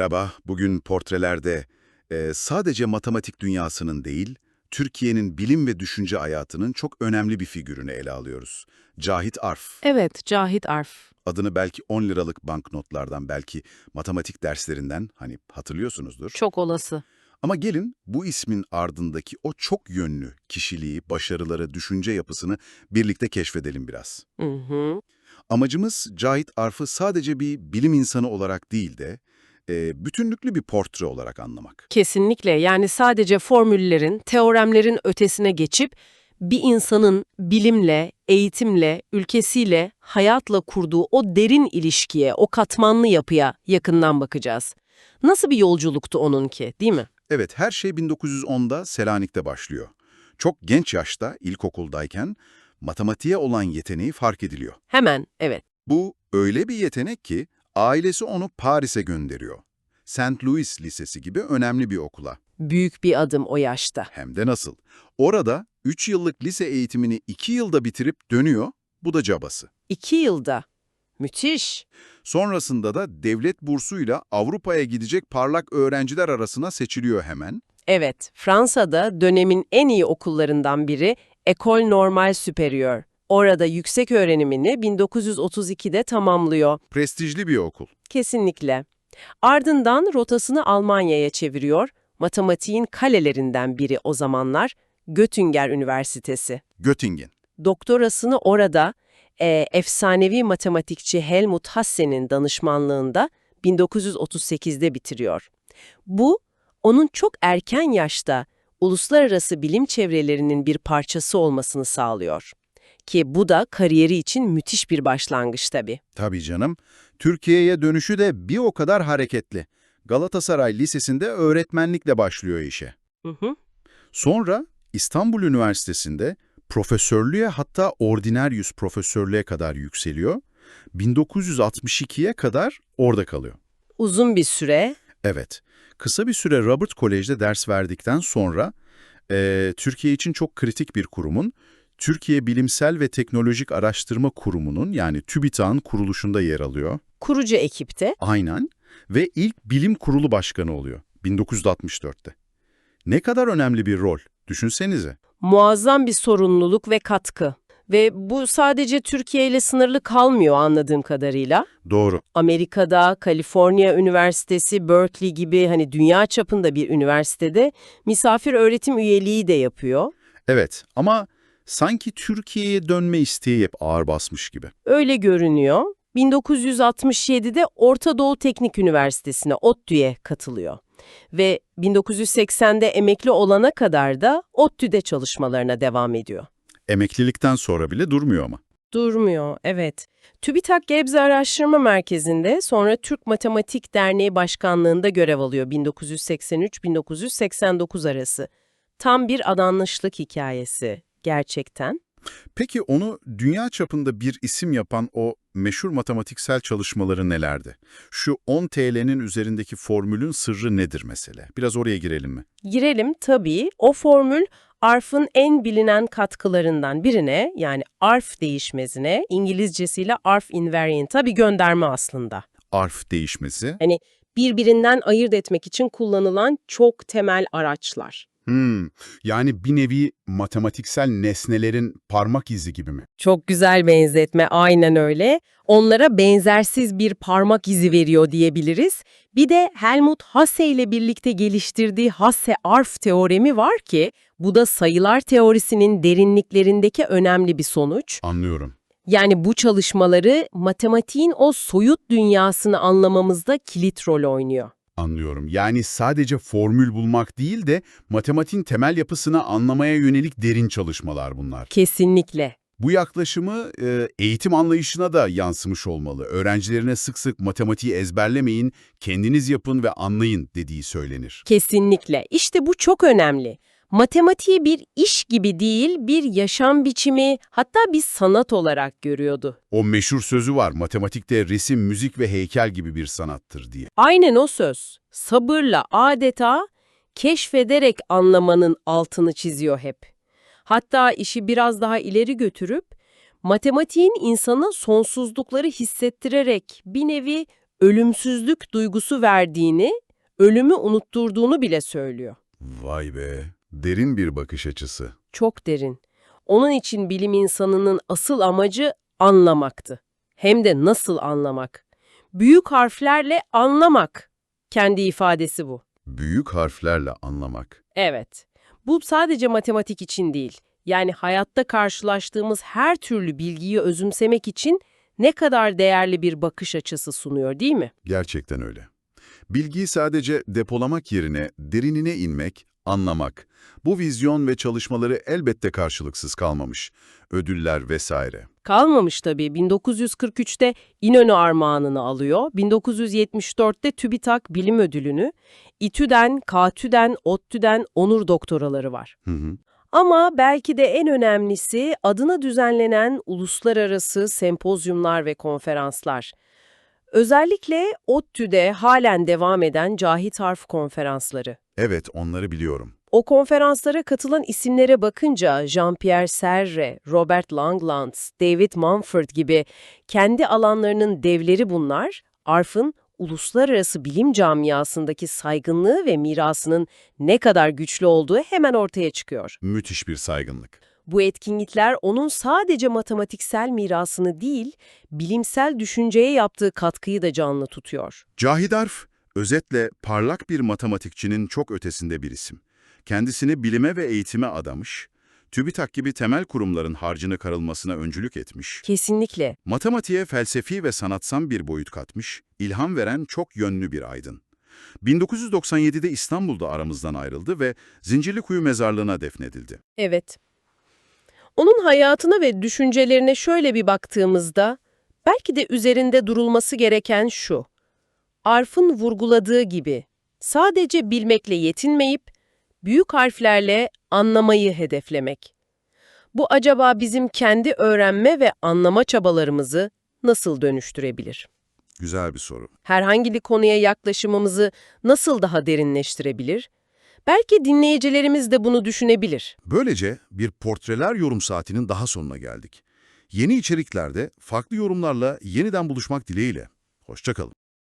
Merhaba, bugün portrelerde e, sadece matematik dünyasının değil, Türkiye'nin bilim ve düşünce hayatının çok önemli bir figürünü ele alıyoruz. Cahit Arf. Evet, Cahit Arf. Adını belki 10 liralık banknotlardan, belki matematik derslerinden hani hatırlıyorsunuzdur. Çok olası. Ama gelin bu ismin ardındaki o çok yönlü kişiliği, başarıları, düşünce yapısını birlikte keşfedelim biraz. Hı hı. Amacımız Cahit Arf'ı sadece bir bilim insanı olarak değil de e, bütünlüklü bir portre olarak anlamak. Kesinlikle yani sadece formüllerin, teoremlerin ötesine geçip bir insanın bilimle, eğitimle, ülkesiyle, hayatla kurduğu o derin ilişkiye, o katmanlı yapıya yakından bakacağız. Nasıl bir yolculuktu onunki, değil mi? Evet, her şey 1910'da Selanik'te başlıyor. Çok genç yaşta, ilkokuldayken matematiğe olan yeteneği fark ediliyor. Hemen, evet. Bu öyle bir yetenek ki ailesi onu Paris'e gönderiyor. St. Louis Lisesi gibi önemli bir okula. Büyük bir adım o yaşta. Hem de nasıl? Orada 3 yıllık lise eğitimini 2 yılda bitirip dönüyor, bu da cabası. İki yılda. Müthiş. Sonrasında da devlet bursuyla Avrupa'ya gidecek parlak öğrenciler arasına seçiliyor hemen. Evet, Fransa'da dönemin en iyi okullarından biri École Normale Supérieure. Orada yüksek öğrenimini 1932'de tamamlıyor. Prestijli bir okul. Kesinlikle. Ardından rotasını Almanya'ya çeviriyor. Matematiğin kalelerinden biri o zamanlar Göttingen Üniversitesi. Göttingen. Doktorasını orada e, efsanevi matematikçi Helmut Hasse'nin danışmanlığında 1938'de bitiriyor. Bu, onun çok erken yaşta uluslararası bilim çevrelerinin bir parçası olmasını sağlıyor. Ki bu da kariyeri için müthiş bir başlangıç tabii. Tabii canım. Türkiye'ye dönüşü de bir o kadar hareketli. Galatasaray Lisesi'nde öğretmenlikle başlıyor işe. Hı hı. Sonra İstanbul Üniversitesi'nde profesörlüğe hatta ordinaryüs profesörlüğe kadar yükseliyor. 1962'ye kadar orada kalıyor. Uzun bir süre Evet, kısa bir süre Robert Kolej'de ders verdikten sonra eee, Türkiye için çok kritik bir kurumun, Türkiye Bilimsel ve Teknolojik Araştırma Kurumu'nun yani TÜBİTAK'ın kuruluşunda yer alıyor. kurucu ekipte Aynen ve ilk bilim kurulu başkanı oluyor 1964'te. Ne kadar önemli bir rol, düşünsenize. muazzam bir sorumluluk ve katkı. Ve bu sadece Türkiye ile sınırlı kalmıyor anladığım kadarıyla. Doğru. Amerika'da, Kaliforniya Üniversitesi, Berkeley gibi hani dünya çapında bir üniversitede misafir öğretim üyeliği de yapıyor. Evet ama sanki Türkiye'ye dönme isteği hep ağır basmış gibi. Öyle görünüyor. 1967'de Orta Doğu Teknik Üniversitesi'ne, ODTÜ'ye katılıyor. Ve 1980'de emekli olana kadar da ODTÜ'de çalışmalarına devam ediyor. Emeklilikten sonra bile durmuyor ama. Durmuyor, evet. TÜBİTAK Gebze Araştırma Merkezi'nde sonra Türk Matematik Derneği Başkanlığı'nda görev alıyor 1983-1989 arası. Tam bir adanmışlık hikayesi gerçekten. Peki onu dünya çapında bir isim yapan o meşhur matematiksel çalışmaları nelerdi? Şu 10 TL'nin üzerindeki formülün sırrı nedir mesela? Biraz oraya girelim mi? Girelim tabii. O formül ARF'ın en bilinen katkılarından birine yani ARF değişmezine İngilizcesiyle ARF invariant'a bir gönderme aslında. Arf değişmesi. Birbirinden ayırt etmek için kullanılan çok temel araçlar. Hmm, yani bir nevi matematiksel nesnelerin parmak izi gibi mi? Çok güzel benzetme, aynen öyle. Onlara benzersiz bir parmak izi veriyor diyebiliriz. Bir de Helmut Hasse ile birlikte geliştirdiği Hasse-Arf teoremi var ki, bu da sayılar teorisinin derinliklerindeki önemli bir sonuç. Anlıyorum. Yani bu çalışmaları matematiğin o soyut dünyasını anlamamızda kilit rol oynuyor. Anlıyorum. Yani sadece formül bulmak değil de matematiğin temel yapısını anlamaya yönelik derin çalışmalar bunlar. Kesinlikle. Bu yaklaşımı e, eğitim anlayışına da yansımış olmalı. Öğrencilerine sık sık matematiği ezberlemeyin, kendiniz yapın ve anlayın dediği söylenir. Kesinlikle. İşte bu çok önemli. Matematiği bir iş gibi değil, bir yaşam biçimi, hatta bir sanat olarak görüyordu. O meşhur sözü var, matematikte resim, müzik ve heykel gibi bir sanattır diye. Aynen o söz. Sabırla adeta keşfederek anlamanın altını çiziyor hep. Hatta işi biraz daha ileri götürüp matematiğin insana sonsuzlukları hissettirerek bir nevi ölümsüzlük duygusu verdiğini, ölümü unutturduğunu bile söylüyor. Vay be, derin bir bakış açısı. Çok derin. Onun için bilim insanının asıl amacı anlamaktı. Hem de nasıl anlamak. Büyük harflerle anlamak. Kendi ifadesi bu. Büyük harflerle anlamak. Evet. Bu sadece matematik için değil. Yani hayatta karşılaştığımız her türlü bilgiyi özümsemek için ne kadar değerli bir bakış açısı sunuyor değil mi? Gerçekten öyle. Bilgiyi sadece depolamak yerine derinine inmek, anlamak. Bu vizyon ve çalışmaları elbette karşılıksız kalmamış. Ödüller vesaire. Kalmamış tabii. 1943'te İnönü Armağanını alıyor. 1974'te TÜBİTAK Bilim Ödülünü. İTÜ'den, KTÜ'den, ODTÜ'den onur doktoraları var. Hı hı. Ama belki de en önemlisi adına düzenlenen uluslararası sempozyumlar ve konferanslar. Özellikle ODTÜ'de halen devam eden Cahit Harf konferansları. Evet, onları biliyorum. O konferanslara katılan isimlere bakınca Jean-Pierre Serre, Robert Langlands, David Mumford gibi kendi alanlarının devleri bunlar, ARF'ın uluslararası bilim camiasındaki saygınlığı ve mirasının ne kadar güçlü olduğu hemen ortaya çıkıyor. Müthiş bir saygınlık. Bu etkinlikler onun sadece matematiksel mirasını değil, bilimsel düşünceye yaptığı katkıyı da canlı tutuyor. Cahit Arf, özetle parlak bir matematikçinin çok ötesinde bir isim. Kendisini bilime ve eğitime adamış, TÜBİTAK gibi temel kurumların harcını karılmasına öncülük etmiş, Kesinlikle. matematiğe felsefi ve sanatsal bir boyut katmış, ilham veren çok yönlü bir aydın. 1997'de İstanbul'da aramızdan ayrıldı ve Zincirlikuyu mezarlığına defnedildi. Evet. Onun hayatına ve düşüncelerine şöyle bir baktığımızda, belki de üzerinde durulması gereken şu. Arf'ın vurguladığı gibi, sadece bilmekle yetinmeyip, büyük harflerle anlamayı hedeflemek. Bu acaba bizim kendi öğrenme ve anlama çabalarımızı nasıl dönüştürebilir? Güzel bir soru. Herhangi bir konuya yaklaşımımızı nasıl daha derinleştirebilir? Belki dinleyicilerimiz de bunu düşünebilir. Böylece bir portreler yorum saatinin daha sonuna geldik. Yeni içeriklerde farklı yorumlarla yeniden buluşmak dileğiyle. Hoşçakalın.